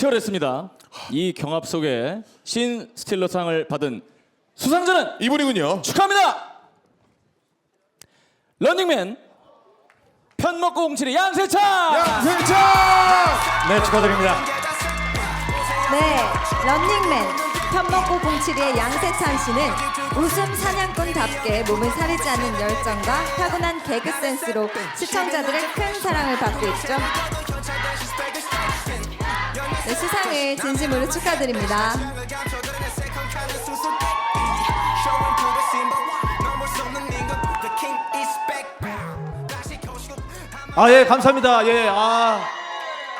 치열했습니다. 이 경합 속에 신 스틸러상을 받은 수상자는 이분이군요. 축하합니다. 런닝맨 편 먹고 웅치의 양세찬. 양세찬! 네 축하드립니다. 네, 런닝맨 편먹고 07의 양세찬 씨는 웃음 사냥꾼답게 몸을 사리지 않는 열정과 타고난 개그 센스로 시청자들의 큰 사랑을 받고 있죠. 네, 수상을 진심으로 축하드립니다. 아 예 감사합니다. 예 아.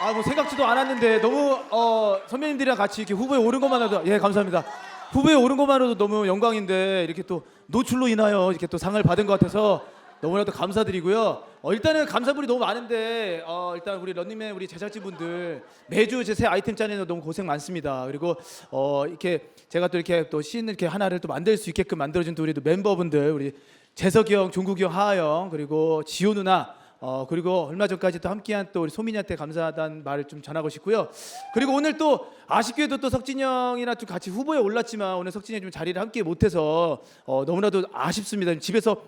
아 뭐 생각지도 않았는데 너무 어 선배님들이랑 같이 이렇게 후보에 오른 것만으로도 예 감사합니다. 후보에 오른 것만으로도 너무 영광인데 이렇게 또 노출로 인하여 이렇게 또 상을 받은 것 같아서 너무나도 감사드리고요. 어, 일단은 감사분이 너무 많은데 어, 일단 우리 런닝맨 우리 제작진분들 매주 제 새 아이템 짜내는 너무 고생 많습니다. 그리고 어, 이렇게 제가 또 이렇게 또씬 이렇게 하나를 또 만들 수 있게끔 만들어준 또 우리 또 멤버분들 우리 재석이 형, 종국이 형, 하하 형 그리고 지호 누나 어 그리고 얼마 전까지 또 함께한 또 우리 소민이한테 감사하다는 말을 좀 전하고 싶고요. 그리고 오늘 또 아쉽게도 또 석진이 형이랑 좀 같이 후보에 올랐지만 오늘 석진이 형이 좀 자리를 함께 못해서 어 너무나도 아쉽습니다. 집에서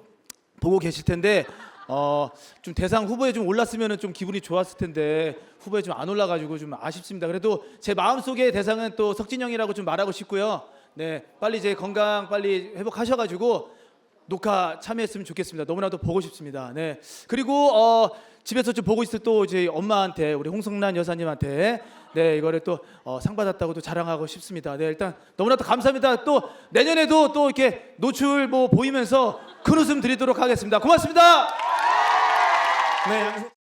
보고 계실 텐데 어 좀 대상 후보에 좀 올랐으면은 좀 기분이 좋았을 텐데 후보에 좀 안 올라가지고 좀 아쉽습니다. 그래도 제 마음속의 대상은 또 석진 형이라고 좀 말하고 싶고요. 네 빨리 이제 건강 빨리 회복하셔가지고 녹화 참여했으면 좋겠습니다. 너무나도 보고 싶습니다. 네. 그리고 어 집에서 좀 보고 있을 또 이제 엄마한테 우리 홍성란 여사님한테 네 이거를 또 어, 상 받았다고 또 자랑하고 싶습니다. 네 일단 너무나도 감사합니다. 또 내년에도 또 이렇게 노출 뭐 보이면서 큰 웃음 드리도록 하겠습니다. 고맙습니다. 네.